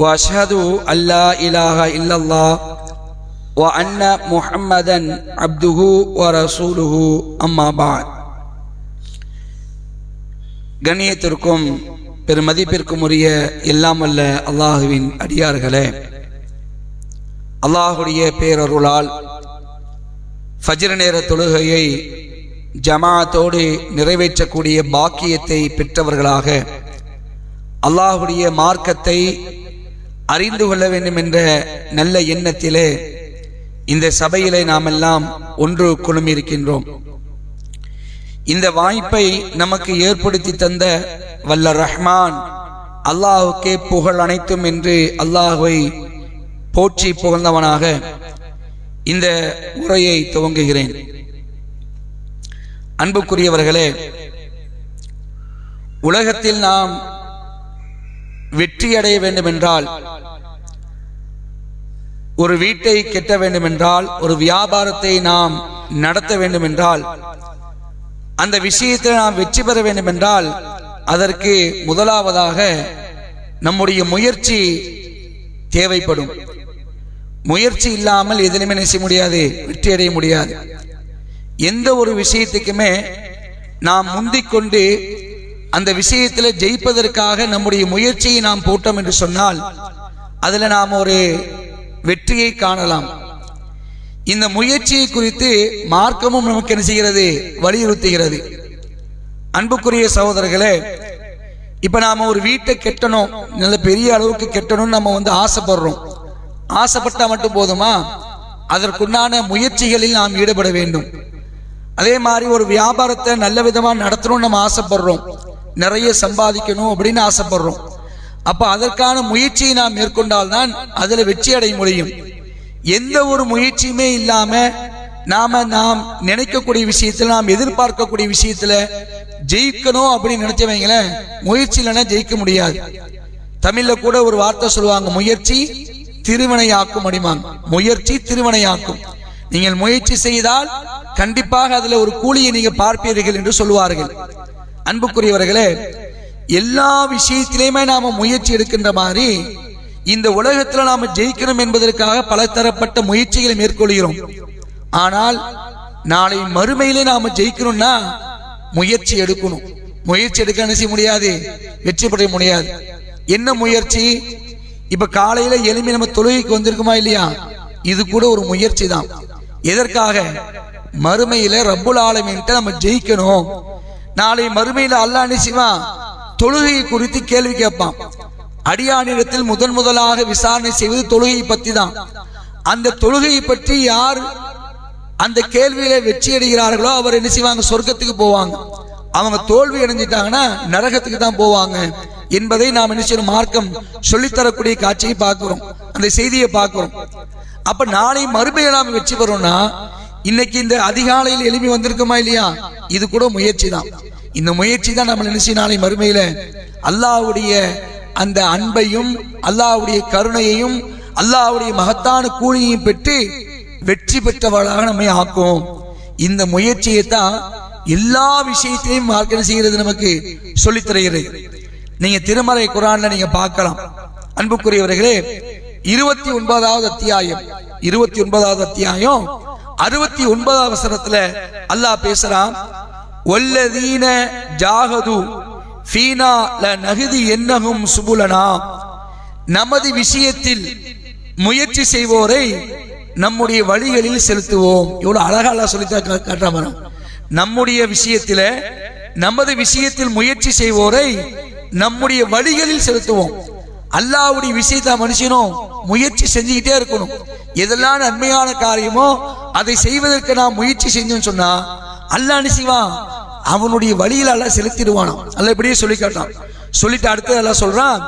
واشهد ان لا اله الا الله وان محمدا عبده ورسوله اما بعد கண்ணியத்திற்கும் பெருமதிப்பிற்கும் உரிய எல்லாம் அல்ல அல்லாஹுவின் அடியார்களே அல்லாஹுடைய பேரருளால் ஃபஜ்ர் நேர தொழுகையை ஜமாத்தோடு நிறைவேற்றக்கூடிய பாக்கியத்தை பெற்றவர்களாக அல்லாஹுடைய மார்க்கத்தை அறிந்து கொள்ள வேண்டும் என்ற நல்ல எண்ணத்திலே இந்த சபையிலே நாம் எல்லாம் ஒன்று குழுமியிருக்கின்றோம். இந்த வாய்ப்பை நமக்கு ஏற்படுத்தி தந்த வல்ல ரஹ்மான் அல்லாஹுக்கே புகழ் அனைத்தும் என்று அல்லாஹுவை போற்றி புகழ்ந்தவனாக இந்த உரையை துவங்குகிறேன். அன்புக்குரியவர்களே உலகத்தில் நாம் வெற்றியடைய வேண்டுமென்றால் ஒரு வீட்டை கெட்ட வேண்டுமென்றால் ஒரு வியாபாரத்தை நாம் நடத்த வேண்டுமென்றால் அந்த விஷயத்தில் நாம் வெற்றி பெற வேண்டுமென்றால் அதற்கு முதலாவதாக நம்முடைய முயற்சி தேவைப்படும். முயற்சி இல்லாமல் எதிலுமே நினைச்ச முடியாது? வெற்றி அடைய முடியாது. எந்த ஒரு விஷயத்துக்குமே நாம் முந்திக்கொண்டு அந்த விஷயத்தில் ஜெயிப்பதற்காக நம்முடைய முயற்சியை நாம் போட்டோம் என்று சொன்னால் அதில் நாம் ஒரு வெற்றியை காணலாம். இந்த முயற்சியை குறித்து மார்க்கமும் நமக்கு என்ன செய்கிறது? வலியுறுத்துகிறது. அன்புக்குரிய சகோதரர்களே இப்போ நாம் ஒரு வீட்டை கெட்டணும் நல்ல பெரிய அளவுக்கு கெட்டணும்னு நம்ம வந்து ஆசைப்படுறோம். ஆசைப்பட்டால் மட்டும் போதுமா? அதற்குண்டான முயற்சிகளில் நாம் ஈடுபட வேண்டும். அதே மாதிரி ஒரு வியாபாரத்தை நல்ல விதமாக நடத்தணும்னு நம்ம ஆசைப்படுறோம். நிறைய சம்பாதிக்கணும் அப்படின்னு ஆசைப்படுறோம். அப்போ அதற்கான முயற்சியை நாம் மேற்கொண்டால்தான் அதில் வெற்றி அடைய முடியும். எந்த ஒரு முயற்சியுமே இல்லாமல் நாம் நாம் நினைக்கக்கூடிய விஷயத்தில் நாம் எதிர்பார்க்கக்கூடிய விஷயத்தில் ஜெயிக்கணும் அப்படின்னு நினைச்சவங்களேன் முயற்சி இல்லைன்னா ஜெயிக்க முடியாது. தமிழில் கூட ஒரு வார்த்தை சொல்லுவாங்க முயற்சி திருவினையாக்கும் அடிமாங்க முயற்சி திருவினையாக்கும். நீங்கள் முயற்சி செய்தால் கண்டிப்பாக அதில் ஒரு கூலியை நீங்கள் பார்ப்பீர்கள் என்று சொல்லுவார்கள். அன்புக்குரியவர்களே எல்லா விஷயத்திலையுமே நாம முயற்சி எடுக்கின்ற மாதிரி இந்த உலகத்தில் நாம ஜெயிக்கணும் என்பதற்காக பல தரப்பட்ட முயற்சிகளை மேற்கொள்கிறோம். ஆனால் நாளை மறுமையிலே நாம ஜெயிக்கணும்னா முயற்சி எடுக்கணும். முயற்சி எடுக்க என்ன செய்ய முடியாது? வெற்றி பெற முடியாது. என்ன முயற்சி? இப்ப காலையில எளிமை நம்ம தொழுகைக்கு வந்திருக்குமா இல்லையா? இது கூட ஒரு முயற்சி தான் எதற்காக? மறுமையில ரப்புல் ஆலமின்ட்டு நம்ம ஜெயிக்கணும். நாளை மறுமையில் அல்லாஹ் நிச்சயமா தொழுகையை குறித்து கேள்வி கேட்பான். அடியானிடத்தில் முதன் முதலாக விசாரணை செய்வது தொழுகையை பற்றி தான் அந்த தொழுகையை பற்றி யார் அந்த கேள்வியில வெற்றி அடைகிறார்களோ அவர் என்ன செய்வாங்க? சொர்க்கத்துக்கு போவாங்க. அவங்க தோல்வி அடைஞ்சிட்டாங்கன்னா நரகத்துக்கு தான் போவாங்க. என்பதை நாம் என்ன செய்யணும்? மார்க்கம் சொல்லித்தரக்கூடிய காட்சியை பார்க்கிறோம். அந்த செய்தியை பார்க்கிறோம். அப்ப நாளை மறுமையை நாம் வெற்றி பெறோம்னா இன்னைக்கு இந்த அதிகாலையில் எழுப்பி வந்திருக்குமா இல்லையா? இது கூட முயற்சி தான் இந்த முயற்சி தான் நம்ம நினைச்சு நாளை மறுமையில அல்லாவுடைய அந்த அன்பையும் அல்லாஹ்வுடைய கருணையையும் அல்லாவுடைய மகத்தான கூலியையும் பெற்று வெற்றி பெற்றவர்களாக நம்மை ஆக்கும். இந்த முயற்சியை தான் எல்லா விஷயத்திலையும் மார்க்கணம் செய்கிறது நமக்கு சொல்லித் தருகிறது. நீங்க திருமறை குரான்ல நீங்க பார்க்கலாம். அன்புக்குரியவர்களே இருபத்தி ஒன்பதாவது அத்தியாயம் இருபத்தி ஒன்பதாவது அத்தியாயம் அறுபத்தி ஒன்பதாம் வசனத்துல அல்லாஹ் பேசுறான் ஒல்லதீன ஜாகது ஃபீனா ல நகுதி என்னகும் சுபுலனா. நமது விஷயத்தில் முயற்சி செய்வோரை நம்முடைய வழிகளில் செலுத்துவோம். இவ்வளவு அழகா சொல்லித்தா சொல்லி காட்டுறான் நம்முடைய விஷயத்தில நமது விஷயத்தில் முயற்சி செய்வோரை நம்முடைய வழிகளில் செலுத்துவோம். அல்லாவுடைய விஷயத்த மனுஷனும் முயற்சி செஞ்சுக்கிட்டே இருக்கணும். எதெல்லாம் நன்மையான காரியமோ அதை செய்வதற்கு நான் முயற்சி செஞ்சோம்னு சொன்னா அல்லாஹ் என்ன செய்வான் அவனுடைய வழியில் எல்லாம் செலுத்திடுவானாம். அல்ல இப்படியே சொல்லி காட்டான் சொல்லிட்டு அடுத்து எல்லாம் சொல்றான்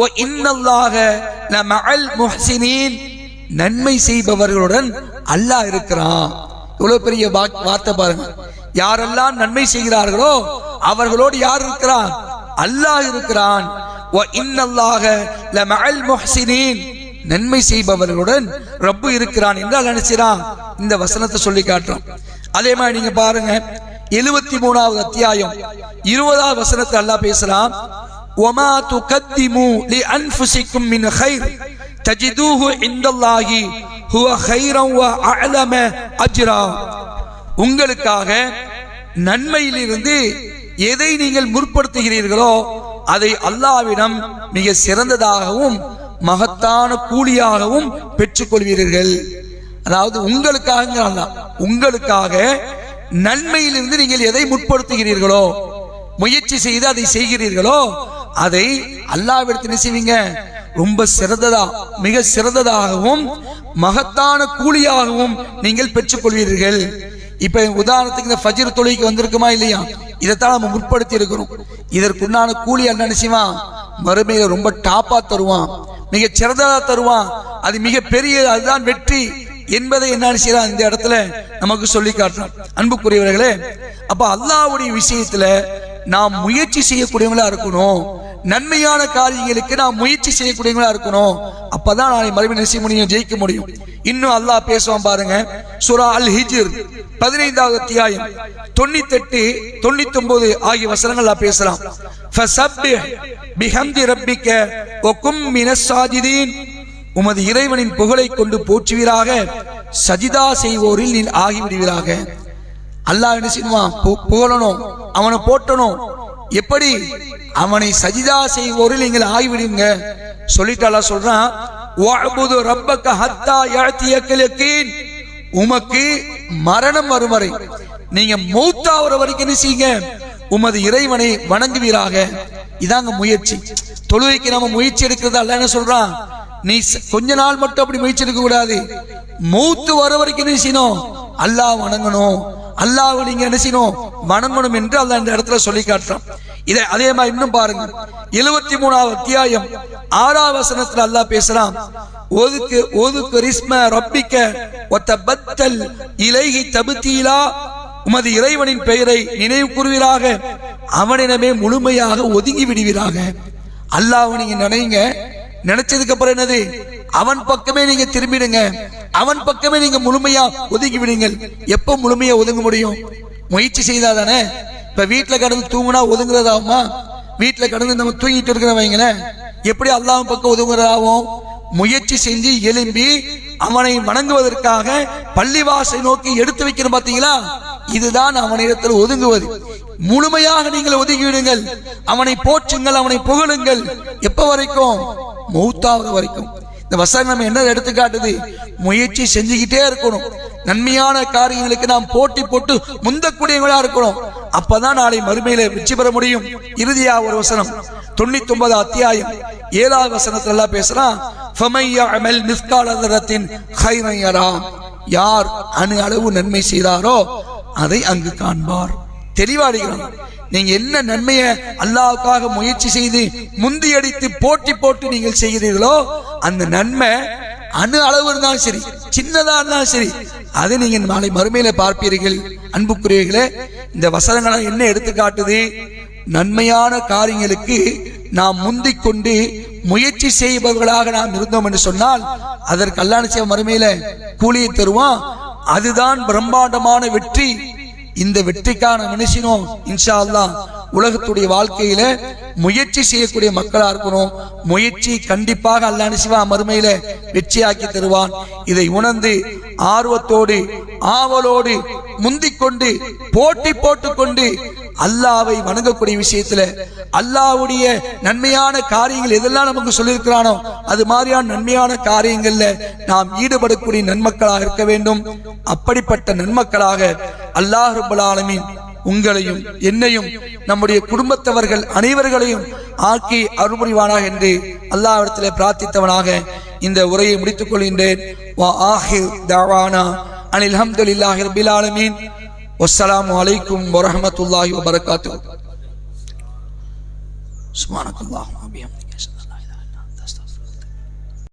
ஓ இன்னல்லாக மஹல் முஹசினின். நன்மை செய்பவர்களுடன் அல்லாஹ் இருக்கிறான். இவ்வளவு பெரிய வார்த்தை பாருங்க. யாரெல்லாம் நன்மை செய்கிறார்களோ அவர்களோடு யார் இருக்கிறான்? அல்லாஹ் இருக்கிறான். நன்மை செய்பவர்களுடன் ரப்பு இருக்கிறான் என்றால் நினைச்சிறான். இந்த வசனத்தை சொல்லி காட்டுறோம். அதே மாதிரி நீங்க பாருங்க எழுபத்தி மூணாவது அத்தியாயம் இருபதாவது வசனத்தை அல்லா பேசுறான் ஒமா து கத்திமு லி அன்புசிக்கும் மின் ஹைர் தஜிதூஹு இந்தல்லாஹி ஹுவ ஹைரம் வ அலம அஜ்ரா. உங்களுக்காக நன்மையிலிருந்து எதை நீங்கள் முற்படுத்துகிறீர்களோ அதை அல்லாவிடம் மிக சிறந்ததாகவும் மகத்தான கூலியாகவும் பெற்றுக்கொள்வீர்கள். அதாவது உங்களுக்காக அல்லாஹ் உங்களுக்காக நன்மையிலிருந்து நீங்கள் எதை முற்படுத்துகிறீர்களோ முயற்சி செய்து அதை செய்கிறீர்களோ அதை அல்லாவிடத்தில் செய்வீங்க? ரொம்ப சிறந்ததா மிக சிறந்ததாகவும் மகத்தான கூலியாகவும் நீங்கள் பெற்றுக்கொள்வீர்கள். இப்ப உதாரணத்துக்கு இந்த ஃபஜிர் தொழிலுக்கு வந்திருக்குமா இல்லையா? இதைத்தான் நம்ம முற்படுத்தி இருக்கிறோம் இதற்குண்டான கூலி என்ன செய்வான் மறுமையில ரொம்ப டாப்பா தருவான். மிக சிறந்ததா தருவான். அது மிக பெரிய அதுதான் வெற்றி என்பதை என்ன செய்யலாம் இந்த இடத்துல நமக்கு சொல்லி காட்டுறோம் அன்புக்குரியவர்களே அப்ப அல்லாவுடைய விஷயத்துல நாம் முயற்சி செய்யக்கூடியவங்களா இருக்கணும். நன்மையான காரியங்களுக்கு நாம் முயற்சி செய்யக்கூடியவங்களா இருக்கணும். அப்பதான் நாளை மறுபடியும் நெசி முடியும் ஜெயிக்க முடியும். இன்னும் அல்லாஹ் பேசுவான் பாருங்க. சுரா அல் ஹிஜிர் பதினைந்தாவது அத்தியாயம். தொண்ணூத்தெட்டு தொண்ணூத்தி ஒன்பது ஆகிய வசனங்கள் பேசலாம். பிஹம்தி ரப்பிக்க வகும் உமது இறைவனின் புகழை கொண்டு போற்றுவீராக. சஜிதா செய்வோரில் நீ ஆகிவிடுவீராக. அல்லாஹ் என்ன செய்வான்? புகழணும் அவனை போட்டணும் எப்படி? அவனை சஜிதா செய்வோரில் நீங்கள் ஆகிவிடுங்க. சொல்லிட்டு சொல்றான் வஅபுது ரப்பக ஹத்தா யஅதியக்கல் யகீன். உமக்கு மரணம் வரும் வரை நீங்க மௌத்தாவற வரைக்கும் என்ன செய்யுங்க? உமது இறைவனை வணங்குவீராக. இதாங்க முயற்சி. தொழுகைக்கு நம்ம முயற்சி எடுக்கிறது அல்ல என்ன சொல்றான்? நீ கொஞ்ச நாள் மட்டும் அப்படி முயற்சி எடுக்க கூடாது. மூத்து வர வரைக்கும் என்ன செய்யணும்? அல்லாஹ் வணங்கணும். அல்லாஹ் நீங்க என்ன செய்யணும்? வணங்கணும் என்று அல்லாஹ் இந்த இடத்துல சொல்லி காட்டுறான். இதை அதே மாதிரி இன்னும் பாருங்க. எழுபத்தி மூணாவது அத்தியாயம். ஆறாவது வசனத்துல அல்லாஹ் பேசுறான். ஒதுக்கு ஒதுக்கு ரிஸ்ம ரப்பிக்க ஒத்த பத்தல் இலைகி தபுத்தீலா. உமது இறைவனின் பெயரை நினைவு கூறுவீராக. அவனிடமே முழுமையாக ஒதுங்கி விடுவீராக. அல்லாஹ் நீங்க நினைங்க. நினைச்சதுக்கு அப்புறம் என்னது? அவன் பக்கமே நீங்க திரும்பிடுங்க. அவன் பக்கமே நீங்க முழுமையா ஒதுங்கி விடுங்கள். எப்ப முழுமையா ஒதுங்க முடியும்? முயற்சி செய்தாதானே? இப்ப வீட்டுல கடந்து தூங்குனா ஒதுங்குறதாகுமா? வீட்டுல கடந்து நம்ம தூங்கிட்டு இருக்கிறவங்களேன் எப்படி அல்லாஹ் பக்கம் ஒதுங்குறதாகும் முயற்சி செஞ்சு எழும்பி அவனை வணங்குவதற்காக பள்ளிவாசை நோக்கி எடுத்து வைக்கிற பாத்தீங்களா? இதுதான் அவனிடத்தில் ஒதுங்குவது. முழுமையாக நீங்கள் ஒதுங்கிவிடுங்கள். அவனை போற்றுங்கள் அவனை புகழுங்கள். எப்ப வரைக்கும்? மௌத்தாவது வரைக்கும். இந்த வசனம் நம்ம என்ன எடுத்துக்காட்டுது? முயற்சி செஞ்சுக்கிட்டே இருக்கணும். நன்மையான காரியங்களுக்கு நாம் போட்டி போட்டு முந்தக்கூடியவங்களா இருக்கணும். அப்பதான் நாளை மறுமையில வெற்றி பெற முடியும். இறுதியா ஒரு வசனம். தொண்ணூத்தி ஒன்பது அத்தியாயம். ஏழாவது வசனத்துல எல்லாம் பேசுறான் யார். அணு அளவு நன்மை செய்தாரோ அதை அங்கு காண்பார். தெளிவாடுகிறான் நீங்க என்ன நன்மையை அல்லாஹ்வுக்காக முயற்சி செய்து முந்தியடித்து போட்டி போட்டு நீங்கள் செய்கிறீர்களோ அந்த நன்மை அணு அளவு இருந்தாலும் சரி சின்னதா இருந்தாலும் சரி அதை நீங்கள் நாளை மறுமையில பார்ப்பீர்கள். அன்புக்குரியர்களே இந்த வசனங்களை என்ன எடுத்துக்காட்டுது? நன்மையான காரியங்களுக்கு நாம் முந்திக் கொண்டு முயற்சி செய்பவர்களாக நாம் இருந்தோம் என்று சொன்னால் அதற்கு அல்லாஹ் செய்ய மறுமையில கூலியை தருவான். அதுதான் பிரம்மாண்டமான வெற்றி. இந்த வெற்றிக்கான மனுஷனும் இன்ஷா அல்லா உலகத்துடைய வாழ்க்கையில முயற்சி செய்யக்கூடிய மக்களா இருக்கணும். முயற்சி கண்டிப்பாக அல்லாஹ் சிவா மறுமையில வெற்றியாக்கி தருவான். இதை உணர்ந்து ஆர்வத்தோடு ஆவலோடு முந்திக் கொண்டு போட்டி போட்டுக்கொண்டு அல்லாவை வணங்கக்கூடிய விஷயத்துல அல்லாஹ்வுடைய நன்மையான காரியங்கள் எதெல்லாம் நமக்கு சொல்லியிருக்கிறானோ அது மாதிரியான நன்மையான காரியங்கள்ல நாம் ஈடுபடக்கூடிய நன்மக்களாக இருக்க வேண்டும். அப்படிப்பட்ட நன்மக்களாக அல்லாஹ் ரப்பல் உங்களையும் என்னையும் நம்முடைய குடும்பத்தவர்கள் அனைவர்களையும் ஆக்கி அருள்புரிவானாக என்று அல்லாஹிடத்தில் பிரார்த்தித்தவனாக இந்த உரையை முடித்துக் கொள்கின்றேன். வா ஆஹிர் தவானா அனில் அல்ஹம்துலில்லாஹி ரப்பில் ஆலமீன். அலைக்கும் வரஹ்மத்துல்லாஹி வபரகாத்துஹு. சுப்ஹானக்கல்லாஹும்ம